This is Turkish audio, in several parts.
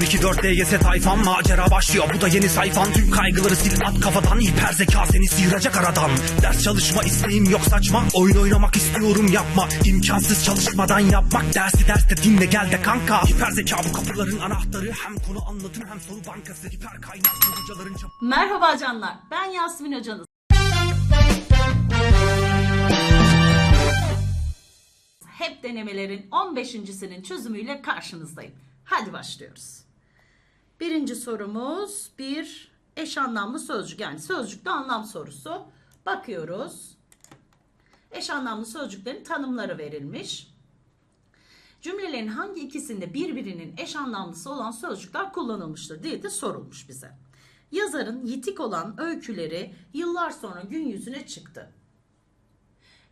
02 DGS tayfan macera başlıyor. Bu da yeni sayfan. Tüm kaygıları sil at kafadan. Hiper zeka seni sıyıracak aradan. Ders çalışma isteğim yok saçma. Oyun oynamak istiyorum yapma. İmkansız çalışmadan yapmak. Dersi derste dinle gel de kanka. Hiper zeka bu kapıların anahtarı. Hem konu anlatım hem soru bankası. Hiper kaynak hocaların Merhaba canlar, ben Yasmin hocanız. Hep denemelerin 15.sinin çözümüyle karşınızdayım. Hadi başlıyoruz. Birinci sorumuz bir eş anlamlı sözcük yani sözcükte anlam sorusu. Bakıyoruz. Eş anlamlı sözcüklerin tanımları verilmiş. Cümlelerin hangi ikisinde birbirinin eş anlamlısı olan sözcükler kullanılmıştır diye de sorulmuş bize. Yazarın yitik olan öyküleri yıllar sonra gün yüzüne çıktı.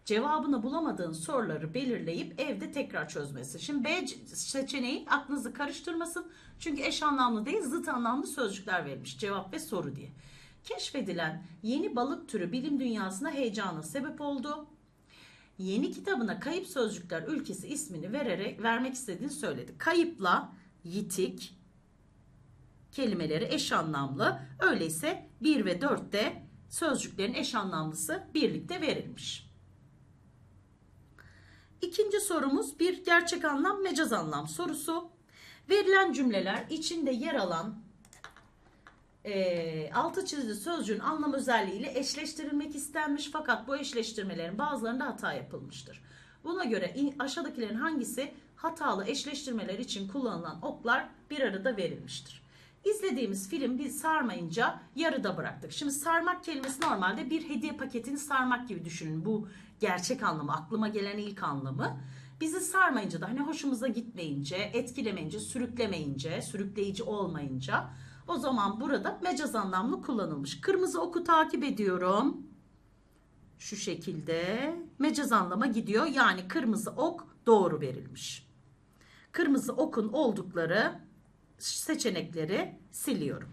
Cevabını bulamadığın soruları belirleyip evde tekrar çözmesi. Şimdi B seçeneği aklınızı karıştırmasın. Çünkü eş anlamlı değil zıt anlamlı sözcükler verilmiş. Cevap ve soru diye. Keşfedilen yeni balık türü bilim dünyasına heyecana sebep oldu yeni kitabına Kayıp Sözcükler Ülkesi ismini vererek vermek istediğini söyledi. Kayıpla yitik kelimeleri eş anlamlı. Öyleyse 1 ve 4'te sözcüklerin eş anlamlısı birlikte verilmiş. İkinci sorumuz bir gerçek anlam mecaz anlam sorusu. Verilen cümleler içinde yer alan e, altı çizili sözcüğün anlam özelliğiyle eşleştirilmek istenmiş fakat bu eşleştirmelerin bazılarında hata yapılmıştır. Buna göre in- aşağıdakilerin hangisi hatalı eşleştirmeler için kullanılan oklar bir arada verilmiştir. İzlediğimiz film biz sarmayınca yarıda bıraktık. Şimdi sarmak kelimesi normalde bir hediye paketini sarmak gibi düşünün. Bu gerçek anlamı, aklıma gelen ilk anlamı. Bizi sarmayınca da hani hoşumuza gitmeyince, etkilemeyince, sürüklemeyince, sürükleyici olmayınca o zaman burada mecaz anlamlı kullanılmış. Kırmızı oku takip ediyorum. Şu şekilde mecaz anlama gidiyor. Yani kırmızı ok doğru verilmiş. Kırmızı okun oldukları seçenekleri siliyorum.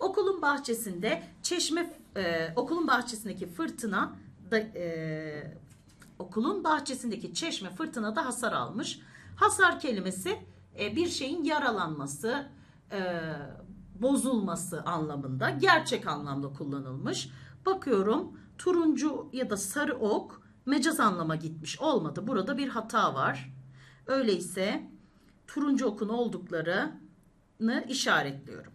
Okulun bahçesinde çeşme e, okulun bahçesindeki fırtına da e, okulun bahçesindeki çeşme fırtınada hasar almış. Hasar kelimesi e, bir şeyin yaralanması, e, bozulması anlamında gerçek anlamda kullanılmış. Bakıyorum turuncu ya da sarı ok mecaz anlama gitmiş. Olmadı. Burada bir hata var. Öyleyse turuncu okun olduklarını işaretliyorum.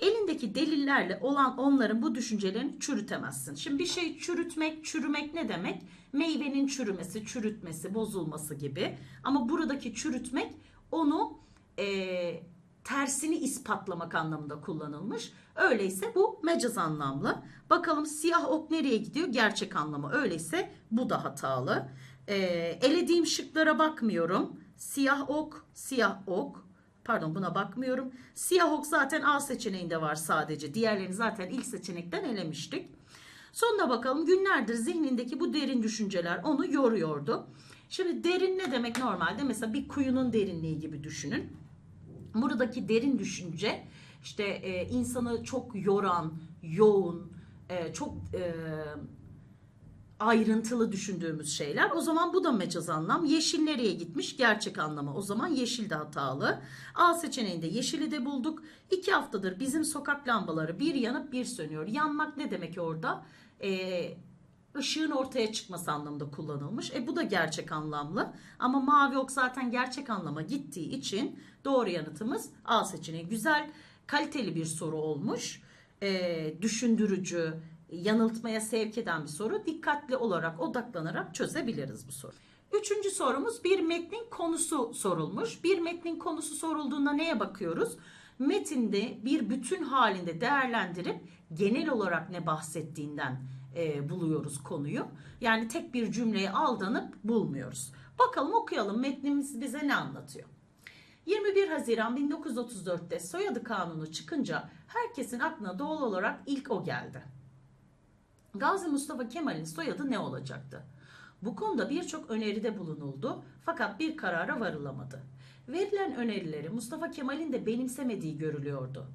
Elindeki delillerle olan onların bu düşüncelerini çürütemezsin. Şimdi bir şey çürütmek, çürümek ne demek? Meyvenin çürümesi, çürütmesi, bozulması gibi. Ama buradaki çürütmek onu e, tersini ispatlamak anlamında kullanılmış. Öyleyse bu mecaz anlamlı. Bakalım siyah ok nereye gidiyor? Gerçek anlamı. Öyleyse bu da hatalı. E, elediğim şıklara bakmıyorum. Siyah ok, siyah ok. Pardon buna bakmıyorum. Siyah ok zaten A seçeneğinde var sadece. Diğerlerini zaten ilk seçenekten elemiştik. Sonuna bakalım günlerdir zihnindeki bu derin düşünceler onu yoruyordu. Şimdi derin ne demek normalde? Mesela bir kuyunun derinliği gibi düşünün. Buradaki derin düşünce işte e, insanı çok yoran, yoğun, e, çok e, ayrıntılı düşündüğümüz şeyler. O zaman bu da mecaz anlam. Yeşil nereye gitmiş? Gerçek anlamı. O zaman yeşil de hatalı. A seçeneğinde yeşili de bulduk. İki haftadır bizim sokak lambaları bir yanıp bir sönüyor. Yanmak ne demek orada? Ee, ışığın ortaya çıkması anlamında kullanılmış. E bu da gerçek anlamlı. Ama mavi ok zaten gerçek anlama gittiği için doğru yanıtımız A seçeneği. Güzel, kaliteli bir soru olmuş. Ee, düşündürücü, yanıltmaya sevk eden bir soru. Dikkatli olarak, odaklanarak çözebiliriz bu soru. Üçüncü sorumuz bir metnin konusu sorulmuş. Bir metnin konusu sorulduğunda neye bakıyoruz? Metinde bir bütün halinde değerlendirip genel olarak ne bahsettiğinden e, buluyoruz konuyu. Yani tek bir cümleye aldanıp bulmuyoruz. Bakalım okuyalım metnimiz bize ne anlatıyor? 21 Haziran 1934'te soyadı kanunu çıkınca herkesin aklına doğal olarak ilk o geldi. Gazi Mustafa Kemal'in soyadı ne olacaktı? Bu konuda birçok öneride bulunuldu fakat bir karara varılamadı. Verilen önerileri Mustafa Kemal'in de benimsemediği görülüyordu.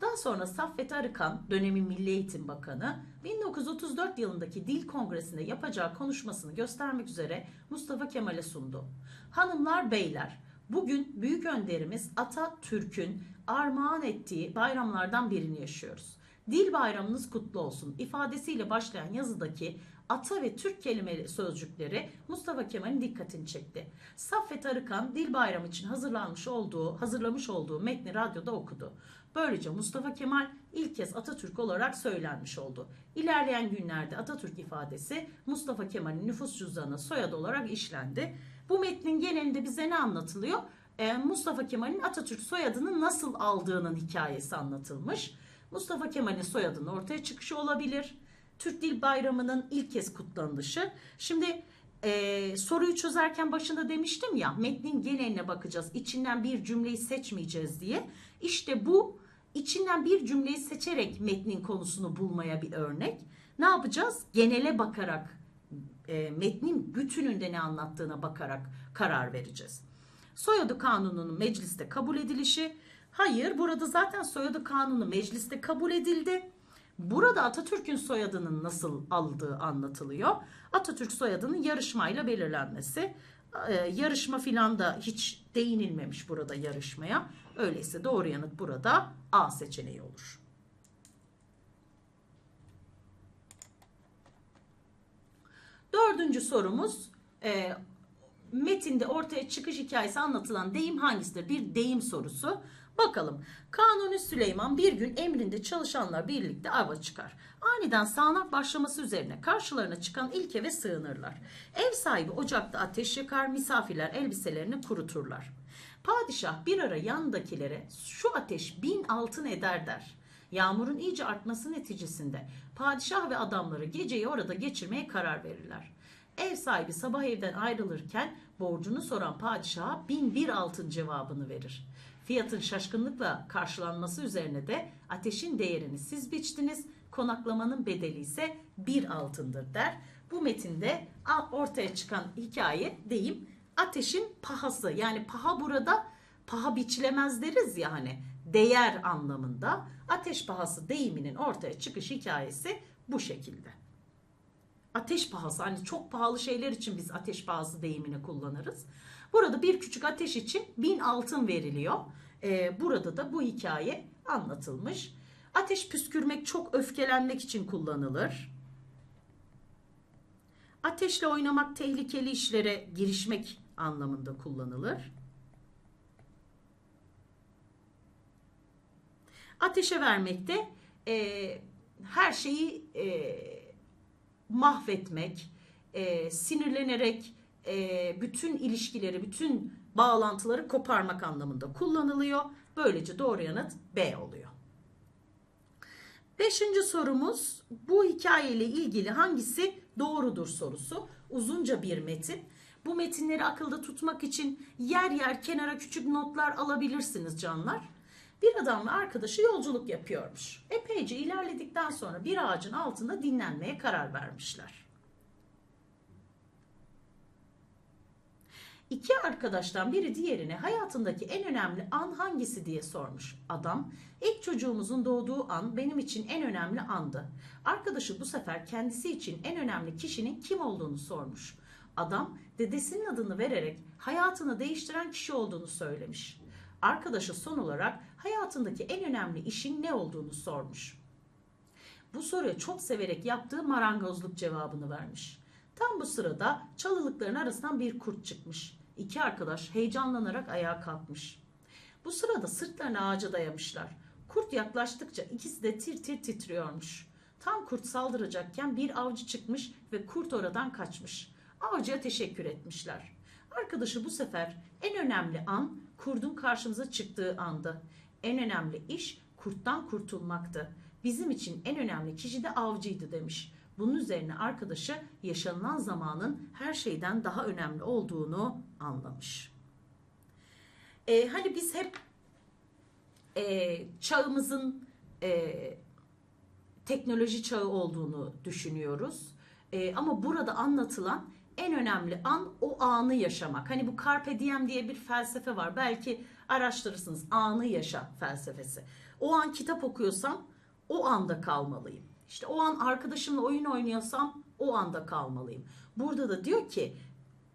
Daha sonra Saffet Arıkan, dönemin Milli Eğitim Bakanı, 1934 yılındaki Dil Kongresi'nde yapacağı konuşmasını göstermek üzere Mustafa Kemal'e sundu. Hanımlar, beyler, Bugün büyük önderimiz Atatürk'ün armağan ettiği bayramlardan birini yaşıyoruz. Dil bayramınız kutlu olsun ifadesiyle başlayan yazıdaki ata ve Türk kelime sözcükleri Mustafa Kemal'in dikkatini çekti. Saffet Arıkan dil bayramı için hazırlanmış olduğu, hazırlamış olduğu metni radyoda okudu. Böylece Mustafa Kemal ilk kez Atatürk olarak söylenmiş oldu. İlerleyen günlerde Atatürk ifadesi Mustafa Kemal'in nüfus cüzdanına soyadı olarak işlendi. Bu metnin genelinde bize ne anlatılıyor? Ee, Mustafa Kemal'in Atatürk soyadını nasıl aldığının hikayesi anlatılmış. Mustafa Kemal'in soyadının ortaya çıkışı olabilir. Türk Dil Bayramı'nın ilk kez kutlanışı. Şimdi e, soruyu çözerken başında demiştim ya metnin geneline bakacağız. İçinden bir cümleyi seçmeyeceğiz diye. İşte bu içinden bir cümleyi seçerek metnin konusunu bulmaya bir örnek. Ne yapacağız? Genele bakarak e, metnin bütününde ne anlattığına bakarak karar vereceğiz. Soyadı kanununun mecliste kabul edilişi. Hayır burada zaten soyadı kanunu mecliste kabul edildi. Burada Atatürk'ün soyadının nasıl aldığı anlatılıyor. Atatürk soyadının yarışmayla belirlenmesi. Ee, yarışma filan da hiç değinilmemiş burada yarışmaya. Öyleyse doğru yanıt burada A seçeneği olur. Dördüncü sorumuz e, metinde ortaya çıkış hikayesi anlatılan deyim hangisidir? Bir deyim sorusu. Bakalım. Kanuni Süleyman bir gün emrinde çalışanlar birlikte ava çıkar. Aniden sağanak başlaması üzerine karşılarına çıkan ilk eve sığınırlar. Ev sahibi ocakta ateş yakar, misafirler elbiselerini kuruturlar. Padişah bir ara yanındakilere şu ateş bin altın eder der. Yağmurun iyice artması neticesinde padişah ve adamları geceyi orada geçirmeye karar verirler. Ev sahibi sabah evden ayrılırken borcunu soran padişaha bin bir altın cevabını verir. Fiyatın şaşkınlıkla karşılanması üzerine de ateşin değerini siz biçtiniz, konaklamanın bedeli ise bir altındır der. Bu metinde ortaya çıkan hikaye deyim ateşin pahası yani paha burada paha biçilemez deriz ya hani değer anlamında ateş pahası deyiminin ortaya çıkış hikayesi bu şekilde. Ateş pahası hani çok pahalı şeyler için biz ateş pahası deyimini kullanırız. Burada bir küçük ateş için bin altın veriliyor. Ee, burada da bu hikaye anlatılmış. Ateş püskürmek çok öfkelenmek için kullanılır. Ateşle oynamak tehlikeli işlere girişmek anlamında kullanılır. Ateşe vermekte e, her şeyi e, mahvetmek, e, sinirlenerek e, bütün ilişkileri, bütün bağlantıları koparmak anlamında kullanılıyor. Böylece doğru yanıt B oluyor. Beşinci sorumuz bu hikayeyle ilgili hangisi doğrudur sorusu. Uzunca bir metin. Bu metinleri akılda tutmak için yer yer kenara küçük notlar alabilirsiniz canlar. Bir adamla arkadaşı yolculuk yapıyormuş. Epeyce ilerledikten sonra bir ağacın altında dinlenmeye karar vermişler. İki arkadaştan biri diğerine hayatındaki en önemli an hangisi diye sormuş. Adam, ilk çocuğumuzun doğduğu an benim için en önemli andı. Arkadaşı bu sefer kendisi için en önemli kişinin kim olduğunu sormuş. Adam, dedesinin adını vererek hayatını değiştiren kişi olduğunu söylemiş. Arkadaşı son olarak hayatındaki en önemli işin ne olduğunu sormuş. Bu soruya çok severek yaptığı marangozluk cevabını vermiş. Tam bu sırada çalılıkların arasından bir kurt çıkmış. İki arkadaş heyecanlanarak ayağa kalkmış. Bu sırada sırtlarını ağaca dayamışlar. Kurt yaklaştıkça ikisi de tir tir titriyormuş. Tam kurt saldıracakken bir avcı çıkmış ve kurt oradan kaçmış. Avcıya teşekkür etmişler. Arkadaşı bu sefer en önemli an kurdun karşımıza çıktığı anda. En önemli iş kurttan kurtulmaktı. Bizim için en önemli kişi de avcıydı demiş. Bunun üzerine arkadaşı yaşanılan zamanın her şeyden daha önemli olduğunu anlamış. Ee, hani biz hep e, çağımızın e, teknoloji çağı olduğunu düşünüyoruz. E, ama burada anlatılan en önemli an o anı yaşamak. Hani bu carpe diem diye bir felsefe var. Belki araştırırsınız. Anı yaşa felsefesi. O an kitap okuyorsam o anda kalmalıyım. İşte o an arkadaşımla oyun oynuyorsam o anda kalmalıyım. Burada da diyor ki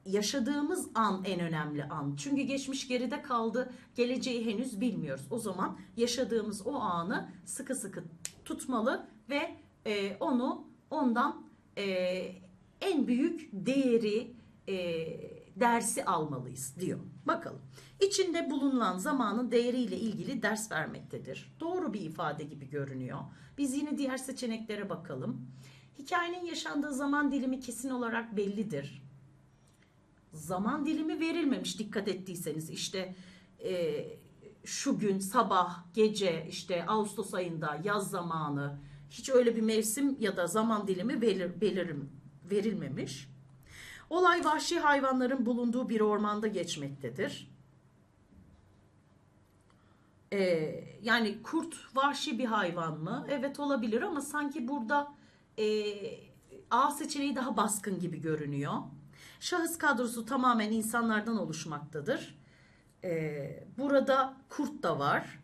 yaşadığımız an en önemli an. Çünkü geçmiş geride kaldı, geleceği henüz bilmiyoruz. O zaman yaşadığımız o anı sıkı sıkı tutmalı ve e, onu ondan e, en büyük değeri e, dersi almalıyız diyor. Bakalım. İçinde bulunan zamanın değeriyle ilgili ders vermektedir. Doğru bir ifade gibi görünüyor. Biz yine diğer seçeneklere bakalım. Hikayenin yaşandığı zaman dilimi kesin olarak bellidir zaman dilimi verilmemiş dikkat ettiyseniz işte e, şu gün sabah gece işte Ağustos ayında yaz zamanı hiç öyle bir mevsim ya da zaman dilimi belir, belirim, verilmemiş. Olay vahşi hayvanların bulunduğu bir ormanda geçmektedir. Ee, yani kurt vahşi bir hayvan mı? Evet olabilir ama sanki burada e, A seçeneği daha baskın gibi görünüyor. Şahıs kadrosu tamamen insanlardan oluşmaktadır. Ee, burada kurt da var.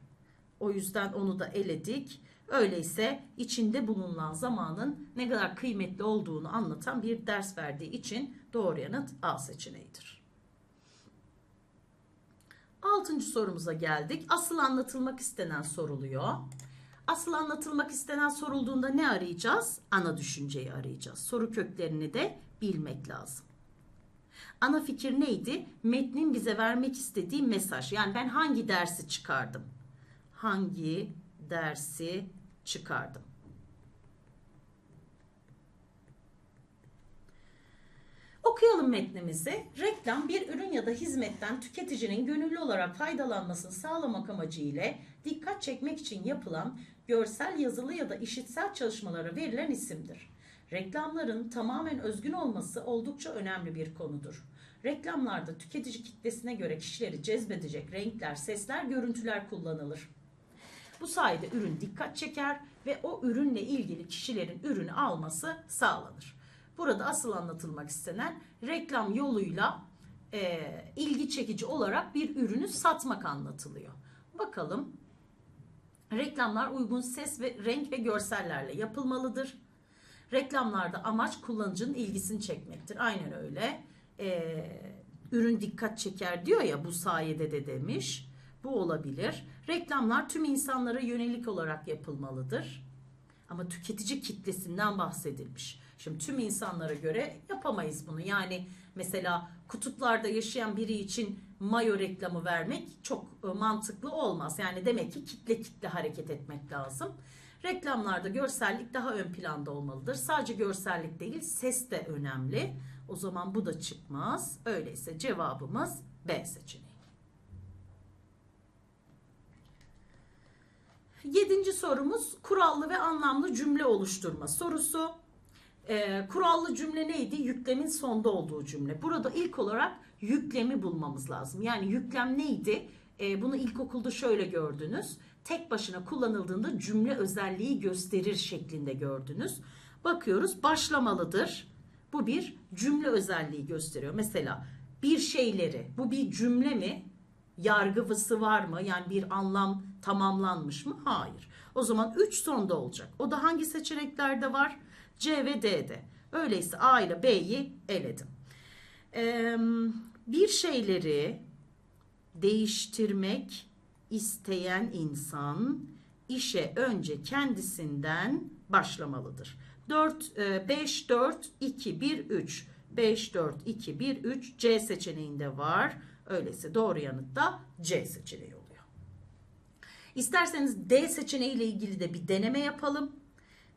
O yüzden onu da eledik. Öyleyse içinde bulunan zamanın ne kadar kıymetli olduğunu anlatan bir ders verdiği için doğru yanıt A seçeneğidir. Altıncı sorumuza geldik. Asıl anlatılmak istenen soruluyor. Asıl anlatılmak istenen sorulduğunda ne arayacağız? Ana düşünceyi arayacağız. Soru köklerini de bilmek lazım. Ana fikir neydi? Metnin bize vermek istediği mesaj. Yani ben hangi dersi çıkardım? Hangi dersi çıkardım? Okuyalım metnimizi. Reklam bir ürün ya da hizmetten tüketicinin gönüllü olarak faydalanmasını sağlamak amacıyla dikkat çekmek için yapılan görsel, yazılı ya da işitsel çalışmalara verilen isimdir. Reklamların tamamen özgün olması oldukça önemli bir konudur. Reklamlarda tüketici kitlesine göre kişileri cezbedecek renkler, sesler, görüntüler kullanılır. Bu sayede ürün dikkat çeker ve o ürünle ilgili kişilerin ürünü alması sağlanır. Burada asıl anlatılmak istenen reklam yoluyla e, ilgi çekici olarak bir ürünü satmak anlatılıyor. Bakalım reklamlar uygun ses ve renk ve görsellerle yapılmalıdır. Reklamlarda amaç kullanıcının ilgisini çekmektir. Aynen öyle. Ee, ürün dikkat çeker diyor ya bu sayede de demiş. Bu olabilir. Reklamlar tüm insanlara yönelik olarak yapılmalıdır. Ama tüketici kitlesinden bahsedilmiş. Şimdi tüm insanlara göre yapamayız bunu. Yani mesela kutuplarda yaşayan biri için mayo reklamı vermek çok e, mantıklı olmaz. Yani demek ki kitle kitle hareket etmek lazım. Reklamlarda görsellik daha ön planda olmalıdır. Sadece görsellik değil, ses de önemli. O zaman bu da çıkmaz. Öyleyse cevabımız B seçeneği. Yedinci sorumuz kurallı ve anlamlı cümle oluşturma sorusu. Ee, kurallı cümle neydi? Yüklemin sonda olduğu cümle. Burada ilk olarak yüklemi bulmamız lazım. Yani yüklem neydi? Ee, bunu ilkokulda şöyle gördünüz. Tek başına kullanıldığında cümle özelliği gösterir şeklinde gördünüz. Bakıyoruz başlamalıdır. Bu bir cümle özelliği gösteriyor. Mesela bir şeyleri bu bir cümle mi? Yargıvısı var mı? Yani bir anlam tamamlanmış mı? Hayır. O zaman 3 sonda olacak. O da hangi seçeneklerde var? C ve D'de. Öyleyse A ile B'yi eledim. Ee, bir şeyleri değiştirmek isteyen insan işe önce kendisinden başlamalıdır. 4 5 4 2 1 3 5 4 2 1 3 C seçeneğinde var. Öyleyse doğru yanıt da C seçeneği. İsterseniz D seçeneği ile ilgili de bir deneme yapalım.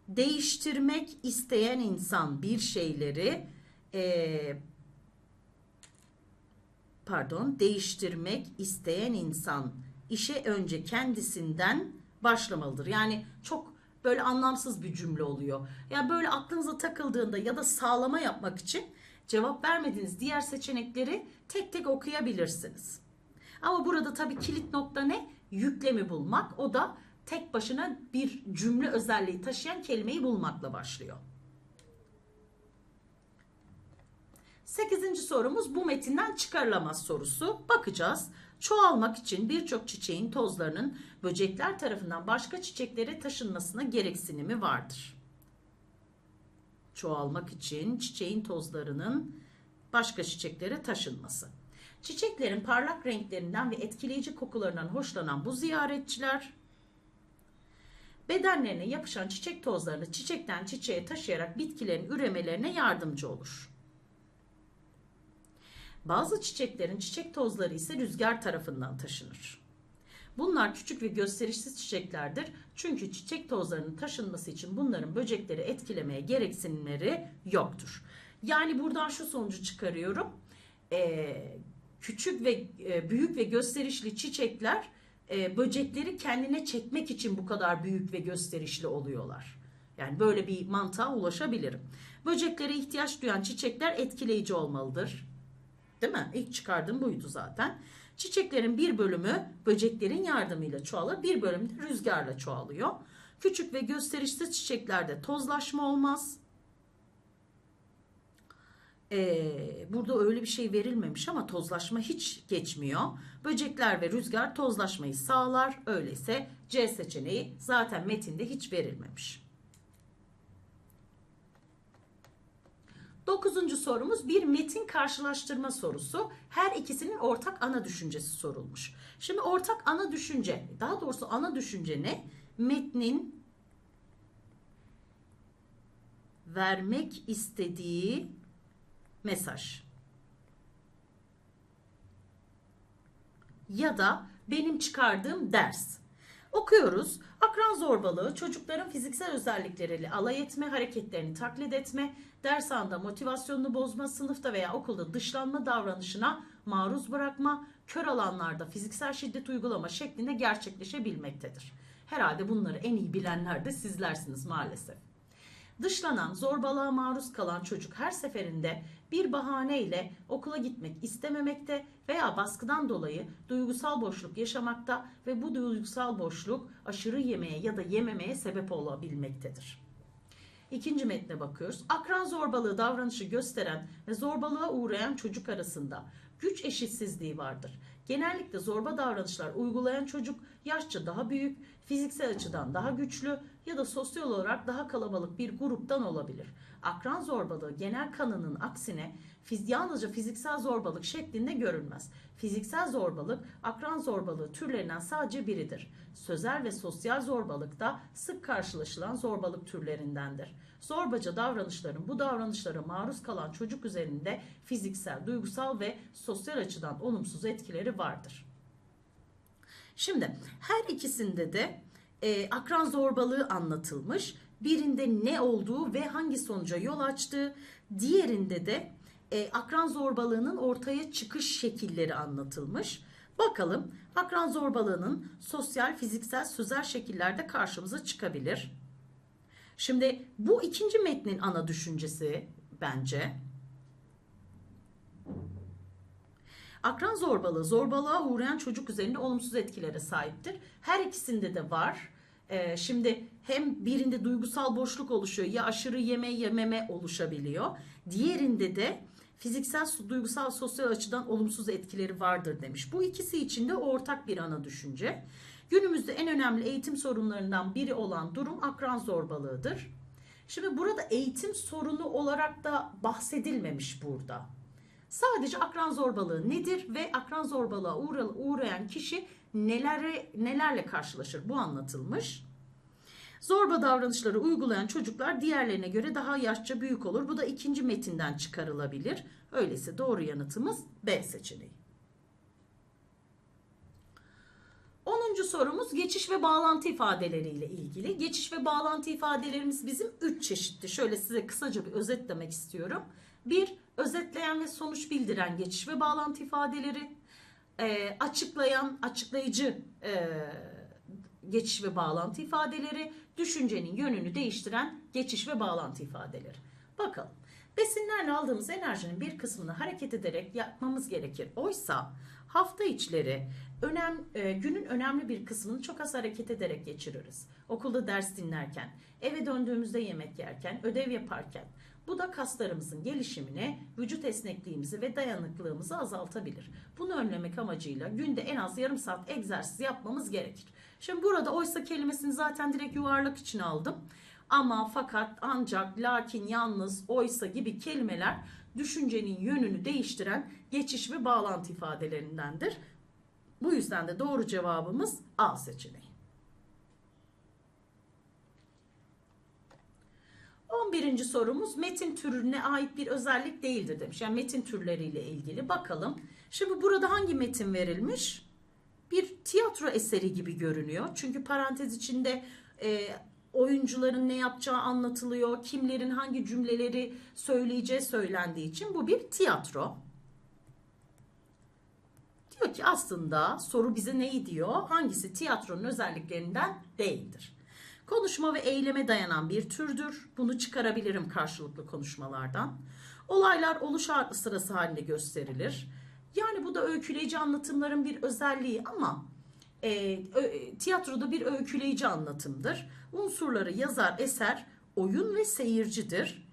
Değiştirmek isteyen insan bir şeyleri e, pardon değiştirmek isteyen insan işe önce kendisinden başlamalıdır. Yani çok böyle anlamsız bir cümle oluyor. Yani böyle aklınıza takıldığında ya da sağlama yapmak için cevap vermediğiniz diğer seçenekleri tek tek okuyabilirsiniz. Ama burada tabii kilit nokta ne? Yüklemi bulmak. O da tek başına bir cümle özelliği taşıyan kelimeyi bulmakla başlıyor. Sekizinci sorumuz bu metinden çıkarılamaz sorusu. Bakacağız. Çoğalmak için birçok çiçeğin tozlarının böcekler tarafından başka çiçeklere taşınmasına gereksinimi vardır. Çoğalmak için çiçeğin tozlarının başka çiçeklere taşınması. Çiçeklerin parlak renklerinden ve etkileyici kokularından hoşlanan bu ziyaretçiler bedenlerine yapışan çiçek tozlarını çiçekten çiçeğe taşıyarak bitkilerin üremelerine yardımcı olur. Bazı çiçeklerin çiçek tozları ise rüzgar tarafından taşınır. Bunlar küçük ve gösterişsiz çiçeklerdir. Çünkü çiçek tozlarının taşınması için bunların böcekleri etkilemeye gereksinimleri yoktur. Yani buradan şu sonucu çıkarıyorum. Ee, küçük ve e, büyük ve gösterişli çiçekler e, böcekleri kendine çekmek için bu kadar büyük ve gösterişli oluyorlar. Yani böyle bir mantığa ulaşabilirim. Böceklere ihtiyaç duyan çiçekler etkileyici olmalıdır. Değil mi? İlk çıkardığım buydu zaten. Çiçeklerin bir bölümü böceklerin yardımıyla çoğalır, bir bölümü de rüzgarla çoğalıyor. Küçük ve gösterişsiz çiçeklerde tozlaşma olmaz. Ee, burada öyle bir şey verilmemiş ama tozlaşma hiç geçmiyor. Böcekler ve rüzgar tozlaşmayı sağlar. Öyleyse C seçeneği zaten metinde hiç verilmemiş. Dokuzuncu sorumuz bir metin karşılaştırma sorusu. Her ikisinin ortak ana düşüncesi sorulmuş. Şimdi ortak ana düşünce, daha doğrusu ana düşünce ne? Metnin vermek istediği mesaj. Ya da benim çıkardığım ders. Okuyoruz. Akran zorbalığı, çocukların fiziksel özellikleriyle alay etme, hareketlerini taklit etme, ders anında motivasyonunu bozma, sınıfta veya okulda dışlanma davranışına maruz bırakma, kör alanlarda fiziksel şiddet uygulama şeklinde gerçekleşebilmektedir. Herhalde bunları en iyi bilenler de sizlersiniz maalesef. Dışlanan, zorbalığa maruz kalan çocuk her seferinde bir bahaneyle okula gitmek istememekte veya baskıdan dolayı duygusal boşluk yaşamakta ve bu duygusal boşluk aşırı yemeye ya da yememeye sebep olabilmektedir. İkinci metne bakıyoruz. Akran zorbalığı davranışı gösteren ve zorbalığa uğrayan çocuk arasında güç eşitsizliği vardır. Genellikle zorba davranışlar uygulayan çocuk yaşça daha büyük, fiziksel açıdan daha güçlü ya da sosyal olarak daha kalabalık bir gruptan olabilir. Akran zorbalığı genel kanının aksine fiz, yalnızca fiziksel zorbalık şeklinde görülmez. Fiziksel zorbalık akran zorbalığı türlerinden sadece biridir. Sözel ve sosyal zorbalık da sık karşılaşılan zorbalık türlerindendir. Zorbaca davranışların bu davranışlara maruz kalan çocuk üzerinde fiziksel, duygusal ve sosyal açıdan olumsuz etkileri vardır. Şimdi her ikisinde de e, akran zorbalığı anlatılmış. Birinde ne olduğu ve hangi sonuca yol açtığı, diğerinde de e, akran zorbalığının ortaya çıkış şekilleri anlatılmış. Bakalım akran zorbalığının sosyal, fiziksel, sözel şekillerde karşımıza çıkabilir. Şimdi bu ikinci metnin ana düşüncesi bence. Akran zorbalığı, zorbalığa uğrayan çocuk üzerinde olumsuz etkilere sahiptir. Her ikisinde de var. Ee, şimdi hem birinde duygusal boşluk oluşuyor ya aşırı yeme yememe oluşabiliyor. Diğerinde de fiziksel, duygusal, sosyal açıdan olumsuz etkileri vardır demiş. Bu ikisi için de ortak bir ana düşünce. Günümüzde en önemli eğitim sorunlarından biri olan durum akran zorbalığıdır. Şimdi burada eğitim sorunu olarak da bahsedilmemiş burada. Sadece akran zorbalığı nedir ve akran zorbalığa uğrayan kişi nelere, nelerle karşılaşır bu anlatılmış. Zorba davranışları uygulayan çocuklar diğerlerine göre daha yaşça büyük olur. Bu da ikinci metinden çıkarılabilir. Öyleyse doğru yanıtımız B seçeneği. 10. sorumuz geçiş ve bağlantı ifadeleriyle ilgili. Geçiş ve bağlantı ifadelerimiz bizim 3 çeşitli. Şöyle size kısaca bir özetlemek istiyorum. 1. Özetleyen ve sonuç bildiren geçiş ve bağlantı ifadeleri. E, açıklayan, açıklayıcı e, geçiş ve bağlantı ifadeleri. Düşüncenin yönünü değiştiren geçiş ve bağlantı ifadeleri. Bakalım. Besinlerle aldığımız enerjinin bir kısmını hareket ederek yapmamız gerekir. Oysa hafta içleri önem, e, günün önemli bir kısmını çok az hareket ederek geçiririz. Okulda ders dinlerken, eve döndüğümüzde yemek yerken, ödev yaparken. Bu da kaslarımızın gelişimini, vücut esnekliğimizi ve dayanıklılığımızı azaltabilir. Bunu önlemek amacıyla günde en az yarım saat egzersiz yapmamız gerekir. Şimdi burada oysa kelimesini zaten direkt yuvarlak için aldım. Ama fakat ancak lakin yalnız oysa gibi kelimeler düşüncenin yönünü değiştiren geçiş ve bağlantı ifadelerindendir. Bu yüzden de doğru cevabımız A seçeneği. 11. sorumuz metin türüne ait bir özellik değildir demiş. Yani metin türleriyle ilgili bakalım. Şimdi burada hangi metin verilmiş? Bir tiyatro eseri gibi görünüyor. Çünkü parantez içinde e, oyuncuların ne yapacağı anlatılıyor. Kimlerin hangi cümleleri söyleyeceği söylendiği için bu bir tiyatro. Diyor ki aslında soru bize neyi diyor? Hangisi tiyatronun özelliklerinden değildir? Konuşma ve eyleme dayanan bir türdür. Bunu çıkarabilirim karşılıklı konuşmalardan. Olaylar oluş sırası halinde gösterilir. Yani bu da öyküleyici anlatımların bir özelliği ama e, ö- tiyatroda bir öyküleyici anlatımdır. Unsurları yazar, eser, oyun ve seyircidir.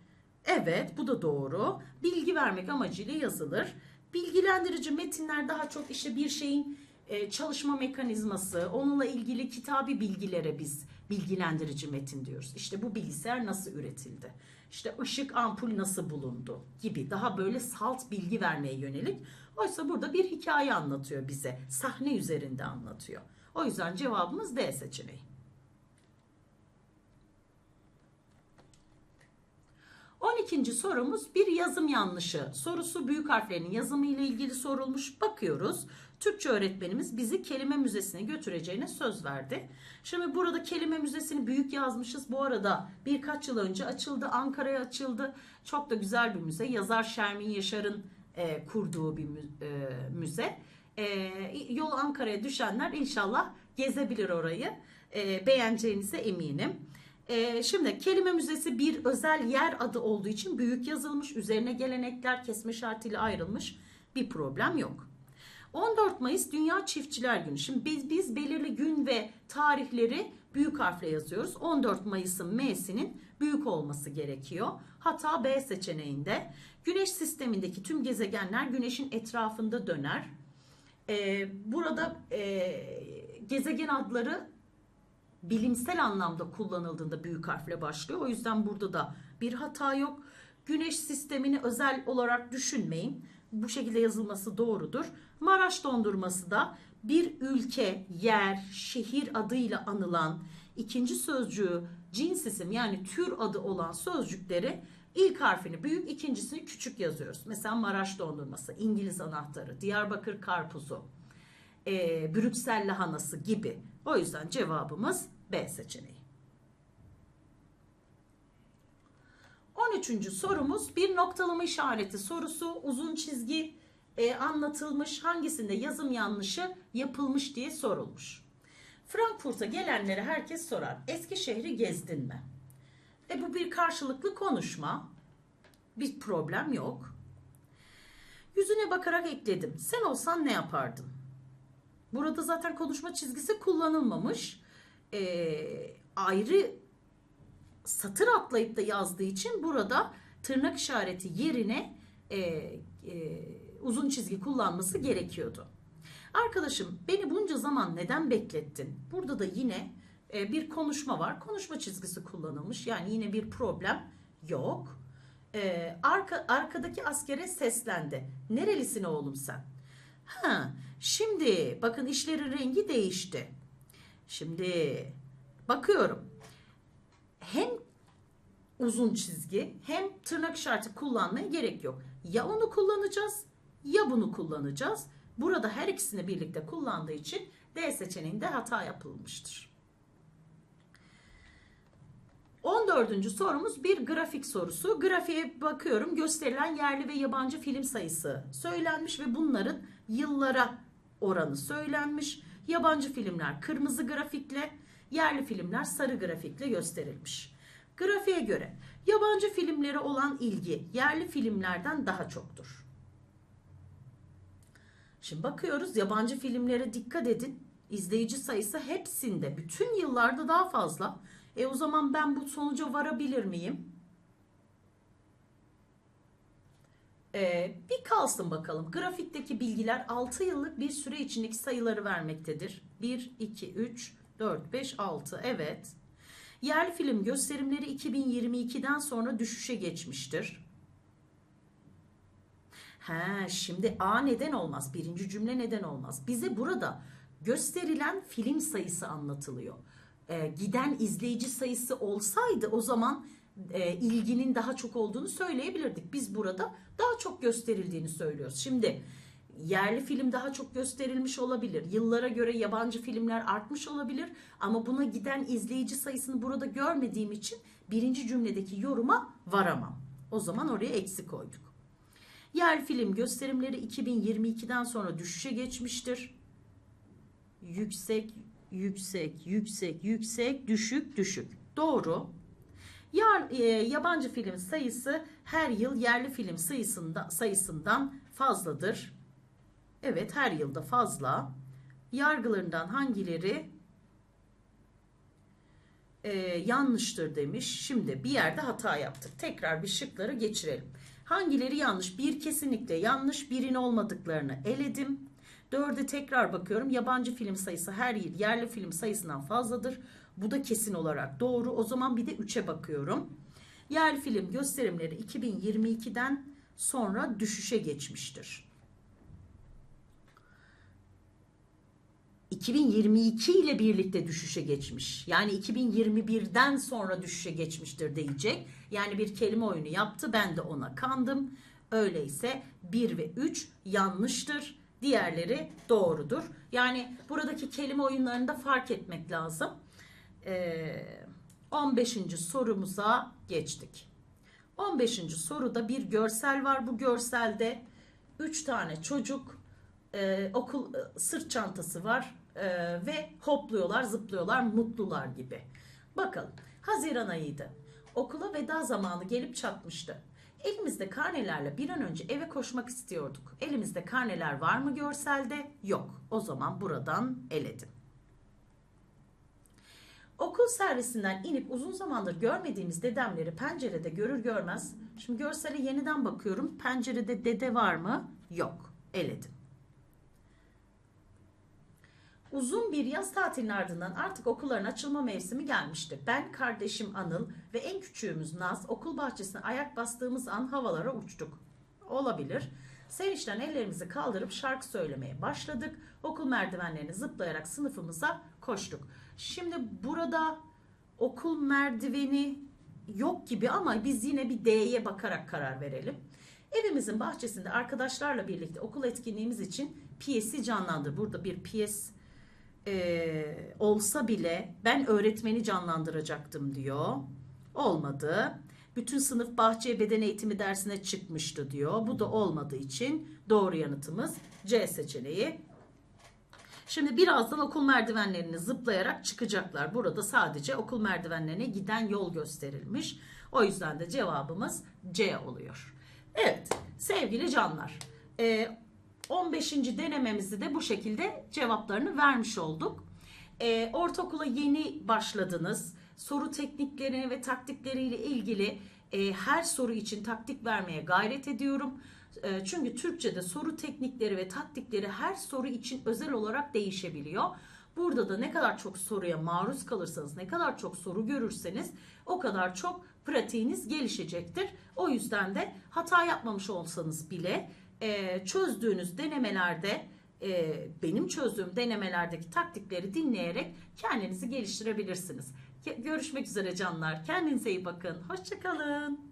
Evet bu da doğru. Bilgi vermek amacıyla yazılır. Bilgilendirici metinler daha çok işte bir şeyin e, çalışma mekanizması, onunla ilgili kitabi bilgilere biz bilgilendirici metin diyoruz. İşte bu bilgisayar nasıl üretildi? İşte ışık ampul nasıl bulundu gibi daha böyle salt bilgi vermeye yönelik. Oysa burada bir hikaye anlatıyor bize. Sahne üzerinde anlatıyor. O yüzden cevabımız D seçeneği. 12. sorumuz bir yazım yanlışı. Sorusu büyük harflerin yazımı ile ilgili sorulmuş. Bakıyoruz. Türkçe öğretmenimiz bizi kelime müzesine götüreceğine söz verdi. Şimdi burada kelime müzesini büyük yazmışız. Bu arada birkaç yıl önce açıldı. Ankara'ya açıldı. Çok da güzel bir müze. Yazar Şermin Yaşar'ın e, kurduğu bir e, müze. E, yol Ankara'ya düşenler inşallah gezebilir orayı. E, beğeneceğinize eminim. Ee, şimdi kelime müzesi bir özel yer adı olduğu için büyük yazılmış. Üzerine gelenekler kesme şartıyla ayrılmış. Bir problem yok. 14 Mayıs Dünya Çiftçiler Günü. Şimdi biz, biz belirli gün ve tarihleri büyük harfle yazıyoruz. 14 Mayıs'ın M'sinin büyük olması gerekiyor. Hata B seçeneğinde. Güneş sistemindeki tüm gezegenler güneşin etrafında döner. Ee, burada e, gezegen adları bilimsel anlamda kullanıldığında büyük harfle başlıyor. O yüzden burada da bir hata yok. Güneş sistemini özel olarak düşünmeyin. Bu şekilde yazılması doğrudur. Maraş dondurması da bir ülke, yer, şehir adıyla anılan ikinci sözcüğü cins isim yani tür adı olan sözcükleri ilk harfini büyük, ikincisini küçük yazıyoruz. Mesela Maraş dondurması, İngiliz anahtarı, Diyarbakır karpuzu, e, Brüksel lahanası gibi. O yüzden cevabımız B seçeneği. 13. sorumuz bir noktalama işareti sorusu uzun çizgi e, anlatılmış hangisinde yazım yanlışı yapılmış diye sorulmuş. Frankfurt'a gelenlere herkes sorar. Eskişehir'i gezdin mi? E bu bir karşılıklı konuşma. Bir problem yok. Yüzüne bakarak ekledim. Sen olsan ne yapardın? Burada zaten konuşma çizgisi kullanılmamış. Ee, ayrı satır atlayıp da yazdığı için burada tırnak işareti yerine e, e, uzun çizgi kullanması gerekiyordu. Arkadaşım beni bunca zaman neden beklettin? Burada da yine e, bir konuşma var. Konuşma çizgisi kullanılmış. Yani yine bir problem yok. E, arka, arkadaki askere seslendi. Nerelisin oğlum sen? Ha, şimdi bakın işlerin rengi değişti. Şimdi bakıyorum. Hem uzun çizgi hem tırnak işareti kullanmaya gerek yok. Ya onu kullanacağız ya bunu kullanacağız. Burada her ikisini birlikte kullandığı için D seçeneğinde hata yapılmıştır. 14. sorumuz bir grafik sorusu. Grafiğe bakıyorum gösterilen yerli ve yabancı film sayısı söylenmiş ve bunların yıllara oranı söylenmiş. Yabancı filmler kırmızı grafikle, yerli filmler sarı grafikle gösterilmiş. Grafiğe göre yabancı filmlere olan ilgi yerli filmlerden daha çoktur. Şimdi bakıyoruz yabancı filmlere dikkat edin. İzleyici sayısı hepsinde bütün yıllarda daha fazla. E o zaman ben bu sonuca varabilir miyim? Ee, bir kalsın bakalım. Grafikteki bilgiler 6 yıllık bir süre içindeki sayıları vermektedir. 1, 2, 3, 4, 5, 6. Evet. Yerli film gösterimleri 2022'den sonra düşüşe geçmiştir. He, şimdi A neden olmaz? Birinci cümle neden olmaz? Bize burada gösterilen film sayısı anlatılıyor. Ee, giden izleyici sayısı olsaydı o zaman e, ilginin daha çok olduğunu söyleyebilirdik. Biz burada daha çok gösterildiğini söylüyoruz. Şimdi yerli film daha çok gösterilmiş olabilir. Yıllara göre yabancı filmler artmış olabilir. Ama buna giden izleyici sayısını burada görmediğim için birinci cümledeki yoruma varamam. O zaman oraya eksi koyduk. Yer film gösterimleri 2022'den sonra düşüşe geçmiştir. Yüksek, yüksek, yüksek, yüksek, düşük, düşük. Doğru. Yar, e, yabancı film sayısı her yıl yerli film sayısında, sayısından fazladır. Evet her yılda fazla. Yargılarından hangileri e, yanlıştır demiş. Şimdi bir yerde hata yaptık. Tekrar bir şıkları geçirelim. Hangileri yanlış? Bir kesinlikle yanlış. Birin olmadıklarını eledim. Dörde tekrar bakıyorum. Yabancı film sayısı her yıl yerli film sayısından fazladır. Bu da kesin olarak doğru. O zaman bir de 3'e bakıyorum. Yerli film gösterimleri 2022'den sonra düşüşe geçmiştir. 2022 ile birlikte düşüşe geçmiş. Yani 2021'den sonra düşüşe geçmiştir diyecek. Yani bir kelime oyunu yaptı. Ben de ona kandım. Öyleyse 1 ve 3 yanlıştır. Diğerleri doğrudur. Yani buradaki kelime oyunlarını da fark etmek lazım. Ee, 15. sorumuza geçtik. 15. soruda bir görsel var. Bu görselde 3 tane çocuk e, okul e, sırt çantası var e, ve hopluyorlar, zıplıyorlar, mutlular gibi. Bakalım. Haziran ayıydı. Okula veda zamanı gelip çatmıştı. Elimizde karnelerle bir an önce eve koşmak istiyorduk. Elimizde karneler var mı görselde? Yok. O zaman buradan eledim. Okul servisinden inip uzun zamandır görmediğimiz dedemleri pencerede görür görmez. Şimdi görsele yeniden bakıyorum. Pencerede dede var mı? Yok. Eledim. Uzun bir yaz tatilinin ardından artık okulların açılma mevsimi gelmişti. Ben, kardeşim Anıl ve en küçüğümüz Naz okul bahçesine ayak bastığımız an havalara uçtuk. Olabilir. Sevinçten ellerimizi kaldırıp şarkı söylemeye başladık. Okul merdivenlerini zıplayarak sınıfımıza koştuk. Şimdi burada okul merdiveni yok gibi ama biz yine bir D'ye bakarak karar verelim. Evimizin bahçesinde arkadaşlarla birlikte okul etkinliğimiz için piyesi canlandır. Burada bir piyes e, olsa bile ben öğretmeni canlandıracaktım diyor. Olmadı. Bütün sınıf bahçeye beden eğitimi dersine çıkmıştı diyor. Bu da olmadığı için doğru yanıtımız C seçeneği. Şimdi birazdan okul merdivenlerini zıplayarak çıkacaklar. Burada sadece okul merdivenlerine giden yol gösterilmiş. O yüzden de cevabımız C oluyor. Evet sevgili canlar. e, 15. denememizi de bu şekilde cevaplarını vermiş olduk. E, ortaokula yeni başladınız. Soru teknikleri ve taktikleriyle ilgili e, her soru için taktik vermeye gayret ediyorum. E, çünkü Türkçe'de soru teknikleri ve taktikleri her soru için özel olarak değişebiliyor. Burada da ne kadar çok soruya maruz kalırsanız, ne kadar çok soru görürseniz o kadar çok pratiğiniz gelişecektir. O yüzden de hata yapmamış olsanız bile e, çözdüğünüz denemelerde e, benim çözdüğüm denemelerdeki taktikleri dinleyerek kendinizi geliştirebilirsiniz. Görüşmek üzere canlar. Kendinize iyi bakın. Hoşçakalın.